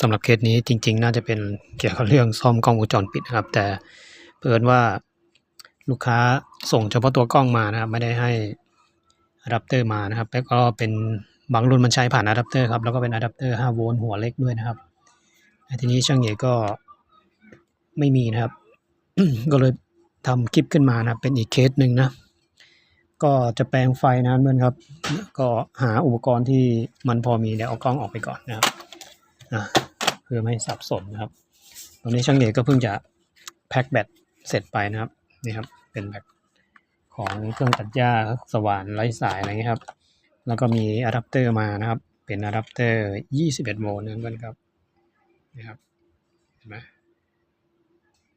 สำหรับเคสนี้จริง ๆ น่าจะเป็นเกี่ยวกับเรื่องซ่อมกล้องวงจรปิดนะครับ แต่เผอิญว่าลูกค้าส่งเฉพาะตัวกล้องมานะครับ ไม่ได้ให้อะแดปเตอร์มานะครับ แล้วก็เป็นบางรุ่นมันใช้ผ่านอะแดปเตอร์ครับแล้วก็เป็นอะแดปเตอร์5โวลต์หัวเล็กด้วยนะครับทีนี้ช่างเอกก็ไม่มีนะครับ ก็เลยทำคลิปขึ้นมานะเป็นอีกเคสหนึ่งนะก็จะแปลงไฟนะเพื่อนครับ ก็หาอุปกรณ์ที่มันพอมีเดี๋ยวเอากล้องออกไปก่อนนะครับ นะเพื่อไม่ให้สับสนนะครับตอนนี้ช่างเอกก็เพิ่งจะแพ็คแบตเสร็จไปนะครับนี่ครับเป็นแบตของเครื่องตัดหญ้าสว่านไร้สายอะไรเงี้ยครับ แล้วก็มีอะแดปเตอร์มานะครับ เป็นอะแดปเตอร์ 21 โวลต์นะเพื่อนครับนี่ครับเห็นไหม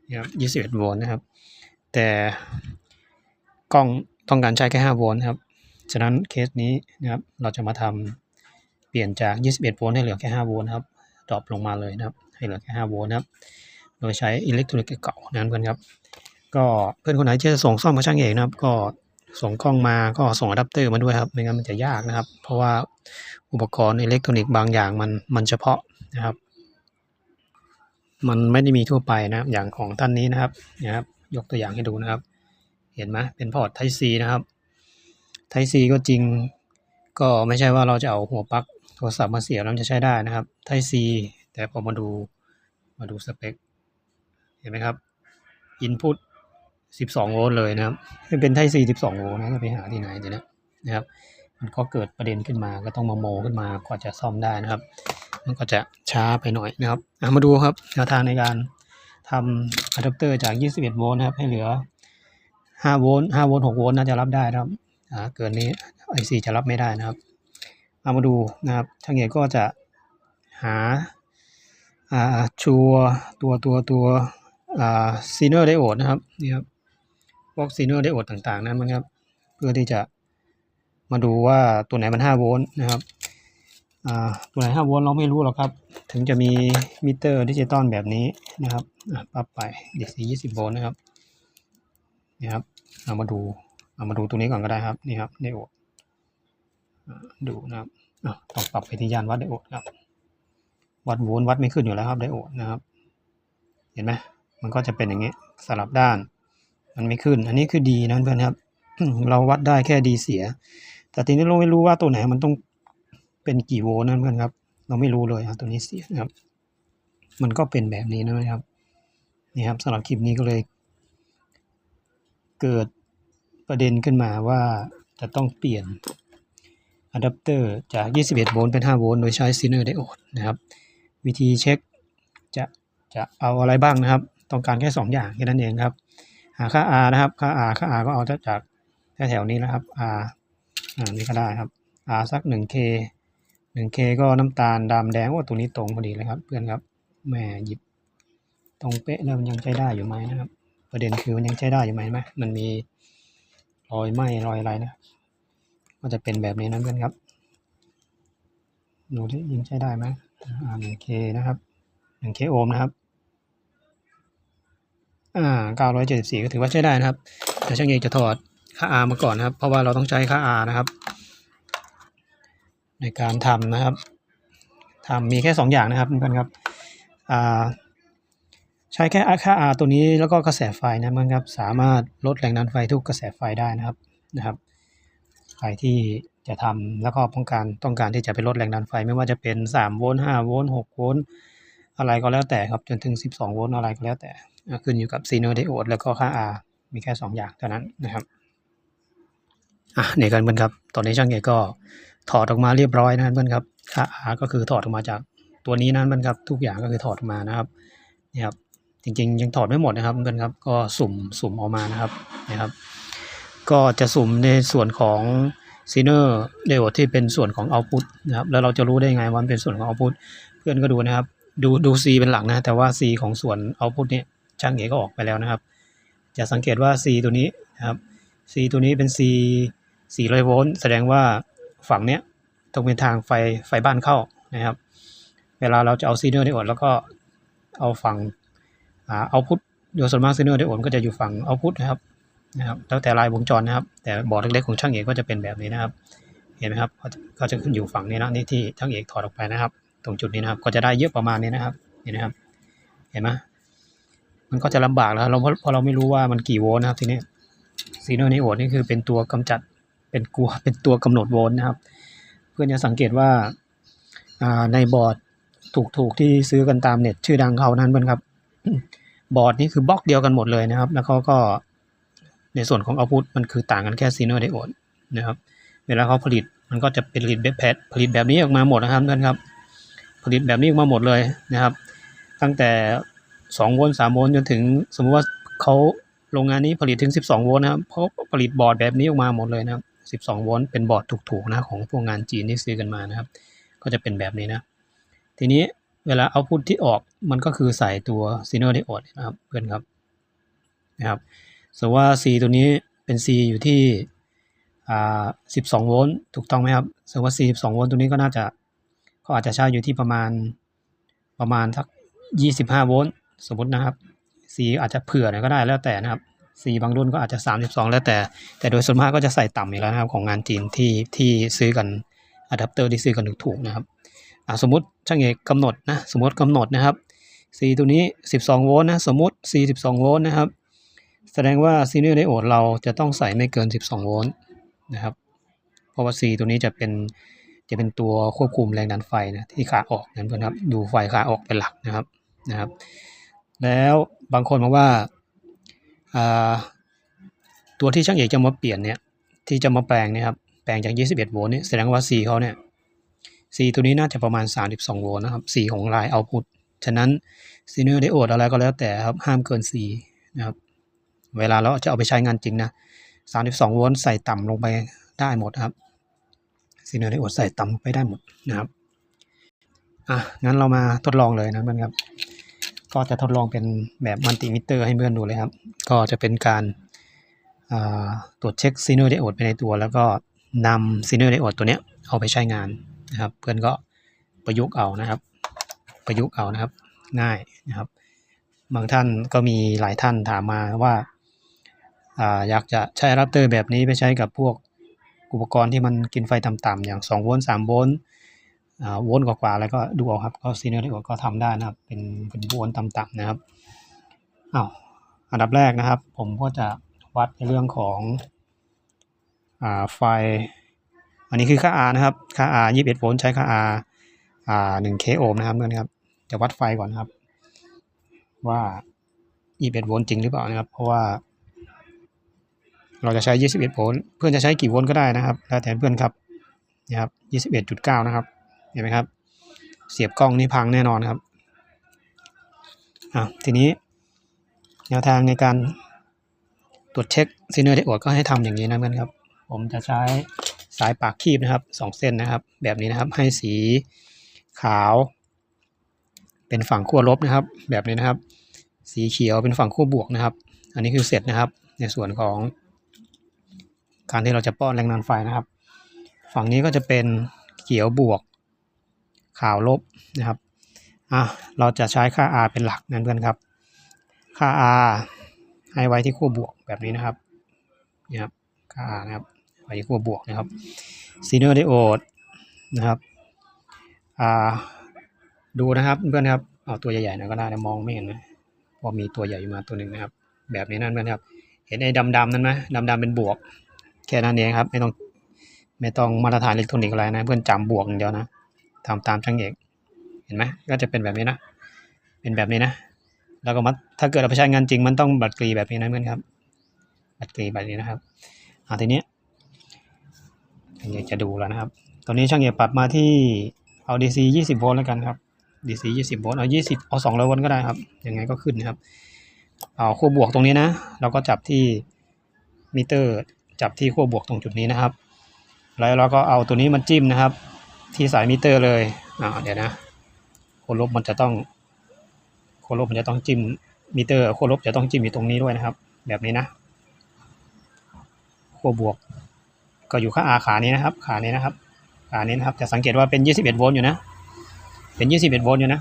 นี่ครับ 21 โวลต์นะครับ แต่กล้องต้องการใช้แค่ 5 โวลต์ครับ ฉะนั้นเคสนี้นะครับเราจะมาทำเปลี่ยนจาก 21 โวลต์ให้เหลือแค่ 5 โวลต์ครับ ดรอปลงมาเลยนะครับ ให้เหลือแค่5โวลต์นะครับ โดยใช้อิเล็กทรอนิกส์เก่าๆนั้นเพื่อนครับ ก็เพื่อนคนไหนจะส่งซ่อมมาช่างเอกนะครับ ก็ส่งกล้องมาก็ส่งอะแดปเตอร์มาด้วยครับ ไม่งั้นมันจะยากนะครับ เพราะว่าอุปกรณ์อิเล็กทรอนิกส์บางอย่างมันมันเฉพาะนะครับ มันไม่ได้มีทั่วไปนะครับ อย่างของท่านนี้นะครับนะครับ ยกตัวอย่างให้ดูนะครับ เห็นไหมเป็นพอร์ต Type C นะครับ Type C ก็จริงก็ไม่ใช่ว่าเราจะเอาหัวปลั๊ก โทรศัพท์มาเสียบแล้วมันจะใช้ได้นะครับ Type C แต่พอมาดูมาดูสเปค เห็นไหมครับ Input 12 โวลต์เลยนะครับเป็น Type C 12 โวลต์นะจะไปหาที่ไหนเดี๋ยวนะนะครับ มันก็เกิดประเด็นขึ้นมาก็ต้องมาโมขึ้นมากว่าจะซ่อมได้นะครับ มันก็จะช้าไปหน่อยนะครับอะมาดูครับแนวทางในการทำอะแดปเตอร์จาก 21 โวลต์นะครับ ให้เหลือ 5 โวลต์5โวลต์6โวลต์น่าจะรับได้นะครับเกินนี้ IC จะรับไม่ได้นะครับ เอามาดูนะครับช่างเอกก็จะหาชัวตัวตัวตัวซีเนอร์ไดโอดนะครับนี่ครับพวกซีเนอร์ไดโอดต่างๆนะครับ เพื่อที่จะมาดูว่าตัวไหนมัน5โวลต์นะครับตัวไหน5โวลต์เราไม่รู้หรอกครับ ถึงจะมีมิเตอร์ดิจิตอลแบบนี้นะครับปรับไป DC 20โวลต์นะครับนี่ครับเอามาดูเอามาดูตัวนี้ก่อนก็ได้ครับนี่ครับไดโอด ดูนะครับอะต้องปรับไปที่ยานวัดไดโอดครับ วัดโวลต์วัดไม่ขึ้นอยู่แล้วครับไดโอดนะครับ เห็นไหมมันก็จะเป็นอย่างนี้สลับด้าน มันไม่ขึ้น อันนี้คือดีนะเพื่อนครับ เราวัดได้แค่ดีเสีย แต่ทีนี้เราไม่รู้ว่าตัวไหนมันต้องเป็นกี่โวลต์นั่นเพื่อนครับ เราไม่รู้เลยอะตัวนี้เสียนะครับ มันก็เป็นแบบนี้นะครับนี่ครับสำหรับคลิปนี้ก็เลย เกิดประเด็นขึ้นมาว่าจะต้องเปลี่ยน อะแดปเตอร์จาก 21 โวลต์เป็น 5 โวลต์โดยใช้ซีเนอร์ไดโอดนะครับวิธีเช็คจะจะเอาอะไรบ้างนะครับ ต้องการแค่ 2 อย่างแค่นั้นเองครับ หาค่า R นะครับ ค่า R ค่า R ก็เอาจากแถวๆนี้นะครับ R อ่านี่ก็ได้ครับ R สัก 1K 1K ก็น้ำตาลดำแดงว่าตัวนี้ตรงพอดีเลยครับ เพื่อนครับแหม่หยิบตรงเป๊ะแล้วมันยังใช้ได้อยู่ไหมนะครับ ประเด็นคือมันยังใช้ได้อยู่ไหมไหมมันมีรอยไหมรอยอะไรนะ ก็จะเป็นแบบนี้นะเพื่อนครับดูที่ยังใช้ได้ไหมอ่า 1K นะครับ 1K โอห์มนะครับอ่า974 ก็ถือว่าใช้ได้นะครับ แต่ช่างเอกจะถอดค่า R มาก่อนนะครับ เพราะว่าเราต้องใช้ค่า R นะครับ ในการทำนะครับทำมีแค่ 2 อย่างนะครับเพื่อนครับอ่าใช้แค่ค่า R ตัวนี้แล้วก็กระแสไฟนะมันครับ สามารถลดแรงดันไฟทุกกระแสไฟได้นะครับนะครับ ใครที่จะทำแล้วก็ต้องการต้องการที่จะไปลดแรงดันไฟ ไม่ว่าจะเป็น 3 โวลต์ 5 โวลต์ 6 โวลต์อะไรก็แล้วแต่ครับจนถึง 12 โวลต์อะไรก็แล้วแต่ขึ้นอยู่กับซีโนไดโอดแล้วก็ค่า R มีแค่ 2 อย่างเท่านั้นนะครับอะเนี่ยกันเพื่อนครับ ตอนนี้ช่างเอกก็ถอดออกมาเรียบร้อยนะเพื่อนครับค่า R ก็คือถอดออกมาจากตัวนี้นะเพื่อนครับทุกอย่างก็คือถอดออกมานะครับนี่ครับจริงๆ ยังถอดไม่หมดนะครับเพื่อนครับก็สุ่มสุ่มออกมานะครับนะครับ ก็จะสุ่มในส่วนของซีเนอร์เดโอที่เป็นส่วนของเอาพุตนะครับแล้วเราจะรู้ได้ไงว่ามันเป็นส่วนของเอาพุตเพื่อนก็ดูนะครับ ดูดู C เป็นหลักนะ แต่ว่า C ของส่วนเอาพุตเนี่ยช่างเอกก็ออกไปแล้วนะครับ จะสังเกตว่า C ตัวนี้นะครับ C ตัวนี้เป็น C 400โวลต์แสดงว่าฝั่งเนี้ยต้องเป็นทางไฟไฟบ้านเข้านะครับ เวลาเราจะเอาซีเนอร์ไดโอดแล้วก็เอาฝั่งอ่าเอาพุทโดยส่วนมากซีเนอร์ไดโอดก็จะอยู่ฝั่งเอาพุทนะครับ นะครับแล้วแต่ลายวงจรนะครับ แต่บอร์ดเล็กๆของช่างเอกก็จะเป็นแบบนี้นะครับ เห็นไหมครับก็จะขึ้นอยู่ฝั่งนี้นะนี่ที่ช่างเอกถอดออกไปนะครับ ตรงจุดนี้นะครับก็จะได้เยอะประมาณนี้นะครับเห็นไหมครับ เห็นไหมมันก็จะลำบากแล้วเราเพราะเราไม่รู้ว่ามันกี่โวลต์นะครับทีนี้ซีโนไนโอดนี่คือเป็นตัวกำจัดเป็นกลัวเป็นตัวกำหนดโวลต์นะครับ เพื่อนจะสังเกตว่าอ่าในบอร์ดถูกๆที่ซื้อกันตามเน็ตชื่อดังเขานั้นเพื่อนครับบอร์ดนี่คือบล็อกเดียวกันหมดเลยนะครับ แล้วเขาก็ ในส่วนของเอาพุตมันคือต่างกันแค่ซีโนไดโอดนะครับ เวลาเขาผลิตมันก็จะเป็นผลิตแบบแพทผลิตแบบนี้ออกมาหมดนะครับเพื่อนครับ ผลิตแบบนี้ออกมาหมดเลยนะครับ ตั้งแต่ 2 โวลต์ 3 โวลต์จนถึงสมมุติว่าเขาโรงงานนี้ผลิตถึง 12 โวลต์นะครับเพราะผลิตบอร์ดแบบนี้ออกมาหมดเลยนะครับ 12 โวลต์เป็นบอร์ดถูกๆนะของพวกงานจีนที่ซื้อกันมานะครับ ก็จะเป็นแบบนี้นะ ทีนี้เวลาเอาพุทที่ออกมันก็คือใส่ตัวซีโนไดโอดนะครับเพื่อนครับนะครับ สมมติว่า C ตัวนี้เป็น C อยู่ที่อ่า12 โวลต์ถูกต้องไหมครับสมมติว่า C 12 โวลต์ตัวนี้ก็น่าจะก็อาจจะใช้อยู่ที่ประมาณประมาณสัก 25 โวลต์สมมตินะครับ C อาจจะเผื่อหน่อยก็ได้แล้วแต่นะครับ C บางรุ่นก็อาจจะ 32 แล้วแต่ แต่โดยส่วนมากก็จะใส่ต่ำอยู่แล้วนะครับของงานจีนที่ที่ซื้อกันอะแดปเตอร์ที่ซื้อกันถูกๆนะครับสมมติช่างเอกกำหนดนะสมมติกำหนดนะครับ C ตัวนี้ 12 โวลต์นะสมมติ C 12 โวลต์นะครับ แสดงว่าซีเนียร์ไดโอดเราจะต้องใส่ไม่เกิน 12 โวลต์นะครับ เพราะว่า C ตัวนี้จะเป็นจะเป็นตัวควบคุมแรงดันไฟนะที่ขาออกนั่นเพื่อนครับดูไฟขาออกเป็นหลักนะครับนะครับ แล้วบางคนบอกว่าอ่าตัวที่ช่างเอกจะมาเปลี่ยนเนี่ยที่จะมาแปลงเนี่ยครับแปลงจาก 21 โวลต์เนี่ยแสดงว่า C เขาเนี่ย C ตัวนี้น่าจะประมาณ 32 โวลต์นะครับ C ของลายเอาพุตฉะนั้นซีเนอร์ไดโอดอะไรก็แล้วแต่ครับห้ามเกิน C นะครับ เวลาเราจะเอาไปใช้งานจริงนะ32โวลต์ใส่ต่ำลงไปได้หมดครับซีเนอร์ไดโอดใส่ต่ำไปได้หมดนะครับอะงั้นเรามาทดลองเลยนะเพื่อนครับ ก็จะทดลองเป็นแบบมัลติมิเตอร์ให้เพื่อนดูเลยครับ ก็จะเป็นการตรวจเช็คซีเนอร์ไดโอดไปในตัว แล้วก็นำซีเนอร์ไดโอดตัวเนี้ยเอาไปใช้งานนะครับ เพื่อนก็ประยุกต์เอานะครับ ประยุกต์เอานะครับ ง่ายนะครับ บางท่านก็มีหลายท่านถามมาว่า อยากจะใช้อะแดปเตอร์แบบนี้ไปใช้กับพวกอุปกรณ์ที่มันกินไฟต่ำๆอย่าง2โวลต์3โวลต์อ่าโวลต์กว่าๆอะไรก็ดูเอาครับก็ซีเนียร์ก็ทำได้นะครับเป็นเป็นโวลต์ต่ำๆนะครับอ้าวอันดับแรกนะครับ ผมก็จะวัดในเรื่องของอ่าไฟ อันนี้คือค่า R นะครับค่า R 21โวลต์ใช้ค่า R อ่า1 k โอห์มนะครับเพื่อนครับจะวัดไฟก่อนนะครับ ว่า21โวลต์จริงหรือเปล่านะครับ เพราะว่า เราจะใช้ 21 โวลต์ เพื่อนจะใช้กี่โวลต์ก็ได้นะครับแล้วแต่เพื่อนครับนะครับ 21.9 นะครับ เห็นไหมครับ เสียบกล้องนี่พังแน่นอนครับอะทีนี้แนวทางในการตรวจเช็คซีเนอร์ไดโอดก็ให้ทำอย่างนี้นะเพื่อนครับ ผมจะใช้สายปากคีบนะครับสองเส้นนะครับ แบบนี้นะครับ ให้สีขาว เป็นฝั่งขั้วลบนะครับ แบบนี้นะครับ สีเขียวเป็นฝั่งขั้วบวกนะครับ อันนี้คือเสร็จนะครับ ในส่วนของ การที่เราจะป้อนแรงดันไฟนะครับ ฝั่งนี้ก็จะเป็นเขียวบวกขาวลบนะครับอะเราจะใช้ค่า R เป็นหลักนั่นเพื่อนครับ ค่า R ให้ไว้ที่ขั้วบวกแบบนี้นะครับนี่ครับค่า R นะครับไว้ที่ขั้วบวกนะครับซีเนอร์ไดโอดนะครับอ่าดูนะครับเพื่อนครับเอาตัวใหญ่ๆหน่อยก็ได้นะมองไม่เห็นนะพอมีตัวใหญ่มาตัวหนึ่งนะครับ แบบนี้นั่นเพื่อนครับ เห็นไอ้ดำๆนั่นไหมดำๆเป็นบวก แค่นั้นเองครับ ไม่ต้องไม่ต้องมาตรฐานอิเล็กทรอนิกส์อะไรนะ เพื่อนจำบวกอย่างเดียวนะทำตามช่างเอก เห็นไหมก็จะเป็นแบบนี้นะ เป็นแบบนี้นะ แล้วก็มาถ้าเกิดเราไปใช้งานจริง มันต้องบัตรกรีแบบนี้นะเพื่อนครับ บัตรกรีแบบนี้นะครับอ่าทีนี้ช่างเอกจะดูแล้วนะครับ ตอนนี้ช่างเอกปรับมาที่เอา DC 20 โวลต์แล้วกันครับ DC 20 โวลต์เอา 20 เอา200โวลต์ก็ได้ครับ ยังไงก็ขึ้นนะครับ เอาขั้วบวกตรงนี้นะ เราก็จับที่มิเตอร์ จับที่ขั้วบวกตรงจุดนี้นะครับ แล้วเราก็เอาตัวนี้มันจิ้มนะครับ ที่สายมิเตอร์เลยอ่าเดี๋ยวนะขั้วลบมันจะต้องขั้วลบมันจะต้องจิ้มมิเตอร์ขั้วลบจะต้องจิ้มอยู่ตรงนี้ด้วยนะครับ แบบนี้นะขั้วบวก ก็อยู่ข้างอาขานี้นะครับ ขานี้นะครับขานี้นะครับจะสังเกตว่าเป็น 21 โวลต์อยู่นะ เป็น 21 โวลต์อยู่นะ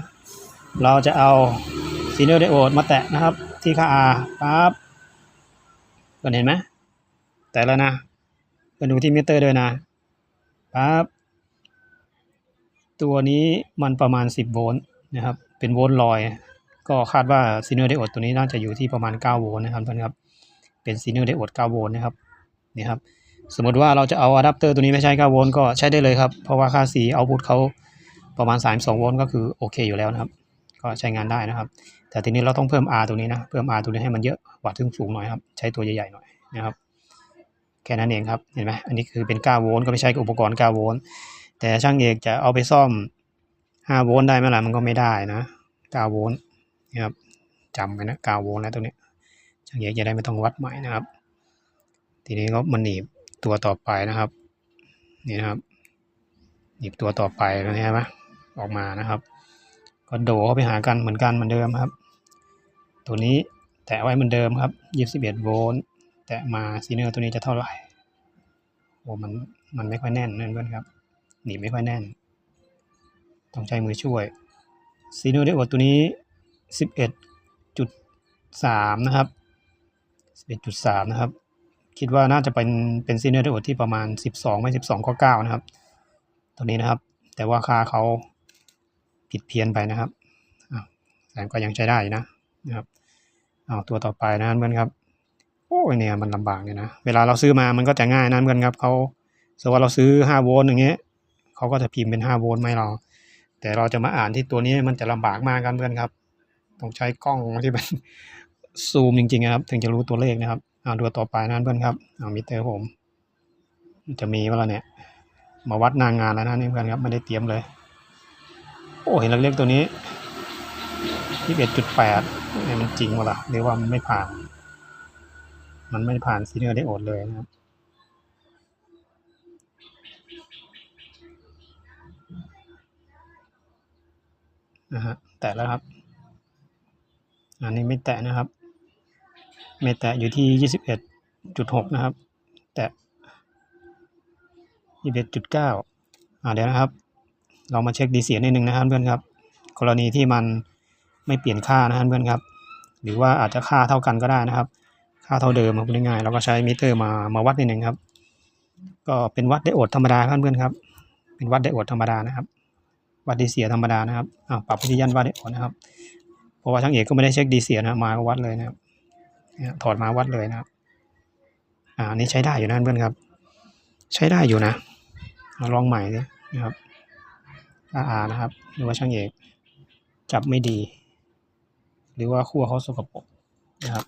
เราจะเอาซีเนอร์ไดโอดมาแตะนะครับ ที่ค่า R ปั๊บก่อนเห็นไหม แตะแล้วนะเพื่อนดูที่มิเตอร์ด้วยนะปั๊บตัวนี้มันประมาณ 10 โวลต์นะครับ เป็นโวลต์ลอย ก็คาดว่าซีเนอร์ไดโอดตัวนี้น่าจะอยู่ที่ประมาณ 9 โวลต์นะครับเพื่อนครับ เป็นซีเนอร์ไดโอด 9 โวลต์นะครับ นี่ครับ สมมติว่าเราจะเอาอะแดปเตอร์ตัวนี้ไม่ใช้ 9 โวลต์ก็ใช้ได้เลยครับ เพราะว่าค่า C เอาพุทเขาประมาณ 32 โวลต์ก็คือโอเคอยู่แล้วนะครับ ก็ใช้งานได้นะครับ แต่ทีนี้เราต้องเพิ่ม R ตัวนี้นะ เพิ่ม R ตัวนี้ให้มันเยอะ วัดถึงสูงหน่อยครับ ใช้ตัวใหญ่ๆหน่อยนะครับ แค่นั้นเองครับเห็นไหมอันนี้คือเป็น9โวลต์ก็ไม่ใช่กับอุปกรณ์9โวลต์แต่ช่างเอกจะเอาไปซ่อม5โวลต์ได้ไหมล่ะมันก็ไม่ได้นะ9โวลต์นะครับจำไว้นะ9โวลต์แล้วตรงนี้ช่างเอกจะได้ไม่ต้องวัดใหม่นะครับ ทีนี้ก็มันหนีบตัวต่อไปนะครับนี่นะครับหนีบตัวต่อไปนะใช่ไหมออกมานะครับ ก็โดเข้าไปหากันเหมือนกันเหมือนเดิมครับ ตัวนี้แตะไว้เหมือนเดิมครับ 21โวลต์ แตะมาซีเนอร์ตัวนี้จะเท่าไหร่โอ้มันมันไม่ค่อยแน่นนั่นเพื่อนครับหนีไม่ค่อยแน่น ต้องใช้มือช่วยซีโนเดโอตัวนี้ 11.3 นะครับ 11.3 นะครับ คิดว่าน่าจะเป็นเป็นซีเนอร์เดโอที่ประมาณ 12 ไม่ 12 ก็ 9 นะครับ ตัวนี้นะครับ แต่ว่าค่าเขาผิดเพี้ยนไปนะครับแต่ก็ยังใช้ได้นะนะครับเอาตัวต่อไปนะเพื่อนครับ อ้ยเนี่ยมันลำบากเนี่ยนะ เวลาเราซื้อมามันก็จะง่ายนะเพื่อนครับเขาสมมติว่าเราซื้อ5โวลต์อย่างเงี้ยเขาก็จะพิมพ์เป็น5โวลต์ไม่เรา แต่เราจะมาอ่านที่ตัวนี้มันจะลำบากมากครับเพื่อนครับ ต้องใช้กล้องที่เป็นซูมจริงๆนะครับ ถึงจะรู้ตัวเลขนะครับเอาดูต่อไปนะเพื่อนครับเอามิเตอร์ผม จะมีว่าเราเนี่ย มาวัดหนางงานแล้วนะนี่เพื่อนครับไม่ได้เตรียมเลย โอ้เห็นเล็กๆตัวนี้ยี่สิบเอ็ดจุดแปดเนี่ยมันจริงวะล่ะหรือว่ามันไม่ผ่าน มันไม่ผ่านซีเนอร์ได้โอดเลยนะครับนะฮะแตะแล้วครับ อันนี้ไม่แตะนะครับ ไม่แตะอยู่ที่ยี่สิบเอ็ดจุดหกนะครับ แตะยี่สิบเอ็ดจุดเก้าอ่าเดี๋ยวนะครับ เรามาเช็คดีเสียนิดนึงนะครับเพื่อนครับ กรณีที่มันไม่เปลี่ยนค่านะครับเพื่อนครับ หรือว่าอาจจะค่าเท่ากันก็ได้นะครับ ค่าเท่าเดิมพูดง่ายๆเราก็ใช้มิเตอร์มามาวัดนิดนึงครับ ก็เป็นวัดไดโอดธรรมดาครับเพื่อนครับ เป็นวัดไดโอดธรรมดานะครับ วัดดีเสียธรรมดานะครับอ่าปรับไปที่ยันวัดไดโอดนะครับเพราะว่าช่างเอกก็ไม่ได้เช็คดีเสียนะมาก็วัดเลยนะครับถอดมาวัดเลยนะครับอ่านี้ใช้ได้อยู่นะเพื่อนครับ ใช้ได้อยู่นะเอาลองใหม่ดินะครับอาอานะครับ หรือว่าช่างเอกจับไม่ดี หรือว่าขั้วเขาสกปรกนะครับ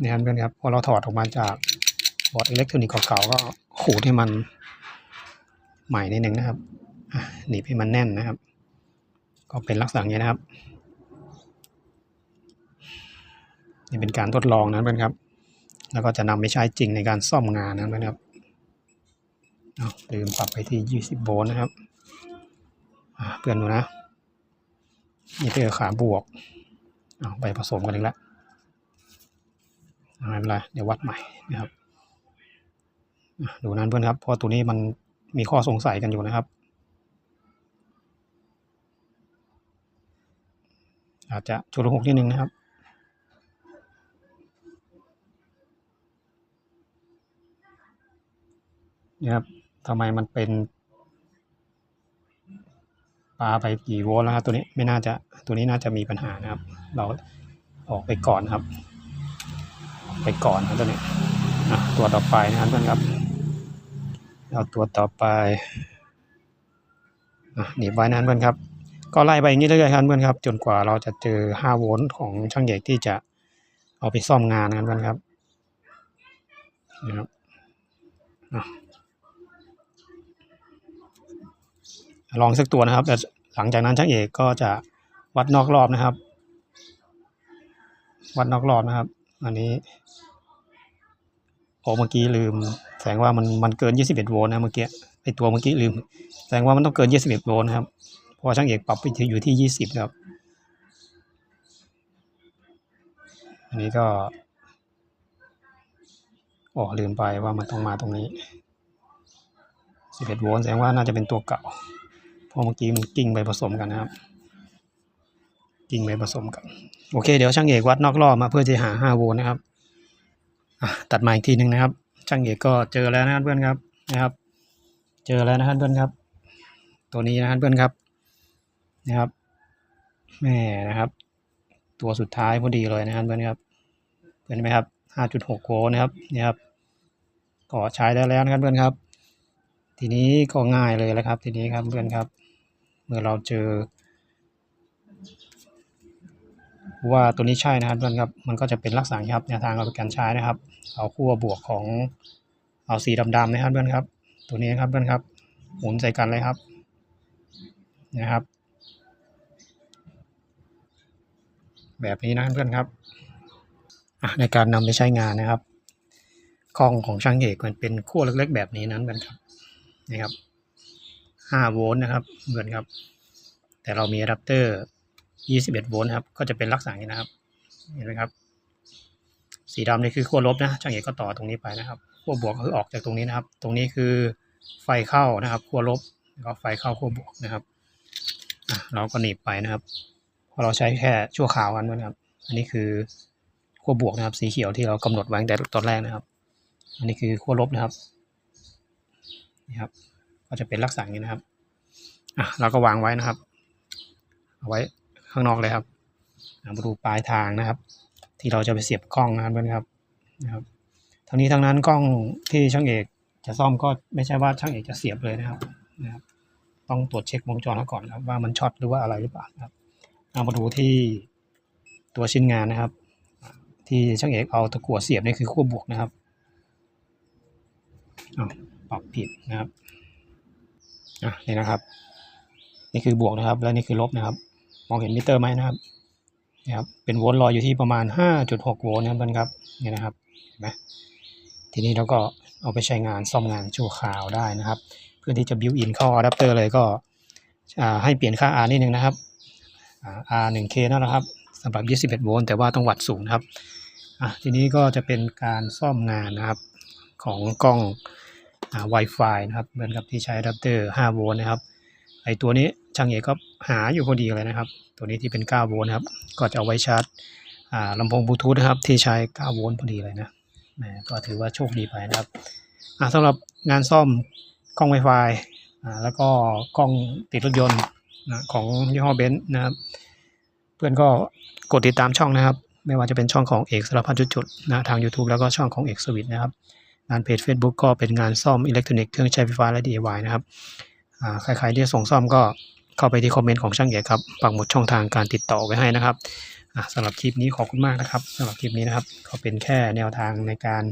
นี่ครับเพื่อนครับพอเราถอดออกมาจากบอร์ดอิเล็กทรอนิกส์เก่าๆก็ขูดให้มันใหม่นิดนึงนะครับหนีบให้มันแน่นนะครับ ก็เป็นลักษณะนี้นะครับ นี่เป็นการทดลองนะเพื่อนครับ แล้วก็จะนำไปใช้จริงในการซ่อมงานนะเพื่อนครับเอาลืมปรับไปที่ 20 โวลต์นะครับเพื่อนดูนะ นี่เป็นขาบวก เอาไปผสมกันอีกแล้ว ไม่เป็นไรเดี๋ยววัดใหม่นะครับดูนั้นเพื่อนครับเพราะตัวนี้มันมีข้อสงสัยกันอยู่นะครับ อาจจะชุลหกนิดนึงนะครับนี่ครับทำไมมันเป็นปลาไปกี่โวลต์แล้วครับตัวนี้ไม่น่าจะตัวนี้น่าจะมีปัญหานะครับ เราออกไปก่อนครับ ไปก่อนนะตัวนี้ตัวต่อไปนะครับเพื่อนครับเอาตัวต่อไปหนีบไว้นั้นเพื่อนครับ ก็ไล่ไปอย่างนี้เรื่อยๆครับเพื่อนครับ จนกว่าเราจะเจอ 5 โวลต์ของช่างใหญ่ที่จะเอาไปซ่อมงานนะครับเพื่อนครับนี่ครับลองสักตัวนะครับแต่หลังจากนั้นช่างเอกก็จะวัดนอกรอบนะครับ วัดนอกรอบนะครับ อันนี้ โอ้เมื่อกี้ลืม แสดงว่ามันมันเกิน 21 โวลต์นะเมื่อกี้ไอตัวเมื่อกี้ลืม แสดงว่ามันต้องเกิน 21 โวลต์นะครับ เพราะช่างเอกปรับไปอยู่ที่ 20 ครับ อันนี้ก็โอ้ลืมไปว่ามันต้องมาตรงนี้ 11 โวลต์แสดงว่าน่าจะเป็นตัวเก่า เพราะเมื่อกี้มันกิ้งไปผสมกันนะครับกิ้งไปผสมกัน โอเค เดี๋ยวช่างเอกวัดนอกรอบมาเพื่อจะหา 5 โวลต์นะครับ ตัดมาอีกทีหนึ่งนะครับ ช่างเอกก็เจอแล้วนะครับเพื่อนครับนะครับ เจอแล้วนะครับเพื่อนครับ ตัวนี้นะครับเพื่อนครับนะครับแม่นะครับ ตัวสุดท้ายพอดีเลยนะครับเพื่อนครับเห็นไหมครับ5.6โวลต์นะครับนี่ครับก็ใช้ได้แล้วนะครับเพื่อนครับ ทีนี้ก็ง่ายเลยแล้วครับ ทีนี้ครับเพื่อนครับ เมื่อเราเจอ ว่าตัวนี้ใช่นะครับเพื่อนครับมันก็จะเป็นลักษณะนะครับแนวทางเราเป็นการใช้นะครับ เอาขั้วบวกของเอาสีดำๆนะครับเพื่อนครับ ตัวนี้ครับเพื่อนครับหมุนใส่กันเลยครับนะครับ แบบนี้นะเพื่อนครับในการนำไปใช้งานนะครับกล้องของช่างเอกมันเป็นขั้วเล็กๆ แบบนี้นั้นเพื่อนครับนะครับ5โวลต์นะครับเพื่อนครับ แต่เรามีอะแดปเตอร์ 21 โวลต์นะครับ ก็จะเป็นลักษณะนี้นะครับ เห็นไหมครับ สีดำนี่คือขั้วลบนะช่างเอกก็ต่อตรงนี้ไปนะครับขั้วบวกก็คือออกจากตรงนี้นะครับ ตรงนี้คือไฟเข้านะครับขั้วลบแล้วก็ไฟเข้าขั้วบวกนะครับเราก็หนีบไปนะครับเพราะเราใช้แค่ชั่วคราวกันนะครับ อันนี้คือขั้วบวกนะครับ สีเขียวที่เรากำหนดไว้ตั้งแต่ตอนแรกนะครับ อันนี้คือขั้วลบนะครับนี่ครับ ก็จะเป็นลักษณะนี้นะครับอะเราก็วางไว้นะครับ เอาไว้ ข้างนอกเลยครับมาดูปลายทางนะครับ ที่เราจะไปเสียบกล้องนะครับเพื่อนครับนะครับทั้งนี้ทั้งนั้นกล้องที่ช่างเอกจะซ่อมก็ไม่ใช่ว่าช่างเอกจะเสียบเลยนะครับนะครับ ต้องตรวจเช็ควงจรก่อนครับว่ามันช็อตหรือว่าอะไรหรือเปล่านะครับเอามาดูที่ตัวชิ้นงานนะครับ ที่ช่างเอกเอาตะกั่วเสียบนี่คือขั้วบวกนะครับอปรับผิดนะครับอะนี่นะครับ นี่คือบวกนะครับ และนี่คือลบนะครับ มองเห็นมิเตอร์ไหมนะครับนี่ครับ เป็นโวลต์ลอยอยู่ที่ประมาณ 5.6 โวลต์นะครับเพื่อนครับนี่นะครับเห็นไหมทีนี้เราก็เอาไปใช้งานซ่อมงานชั่วคราวได้นะครับ เพื่อที่จะบิวอินเข้าอะแดปเตอร์เลยก็อ่าให้เปลี่ยนค่า R นิดนึงนะครับอ่า R 1K นั่นแหละครับสำหรับ 21 โวลต์แต่ว่าต้องวัดสูงนะครับอะทีนี้ก็จะเป็นการซ่อมงานนะครับของกล้องอ่า Wi-Fi นะครับเหมือนกับที่ใช้อะแดปเตอร์ 5 โวลต์นะครับ ไอตัวนี้ช่างเอกก็หาอยู่พอดีเลยนะครับ ตัวนี้ที่เป็น 9 โวลต์นะครับ ก็จะเอาไว้ชาร์จลำโพงบลูทูธนะครับ ที่ใช้ 9 โวลต์พอดีเลยนะก็ถือว่าโชคดีไปนะครับอ่าสำหรับงานซ่อมกล้อง Wi-Fi แล้วก็กล้องติดรถยนต์นะของยี่ห้อเบนซ์นะครับ เพื่อนก็กดติดตามช่องนะครับ ไม่ว่าจะเป็นช่องของเอกสารพัดจุดๆนะทาง YouTube แล้วก็ช่องของเอกสวิตนะครับ งานเพจ Facebook ก็เป็นงานซ่อมอิเล็กทรอนิกส์เครื่องใช้ไฟฟ้าและ DIY นะครับ ใครๆที่ส่งซ่อมก็เข้าไปที่คอมเมนต์ของช่างเอกครับปักหมุดช่องทางการติดต่อไว้ให้นะครับอ่าสำหรับคลิปนี้ขอบคุณมากนะครับสำหรับคลิปนี้นะครับก็เป็นแค่แนวทางในการ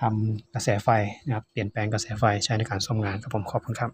ทำกระแสไฟนะครับเปลี่ยนแปลงกระแสไฟใช้ในการซ่อมงานครับผมขอบคุณครับ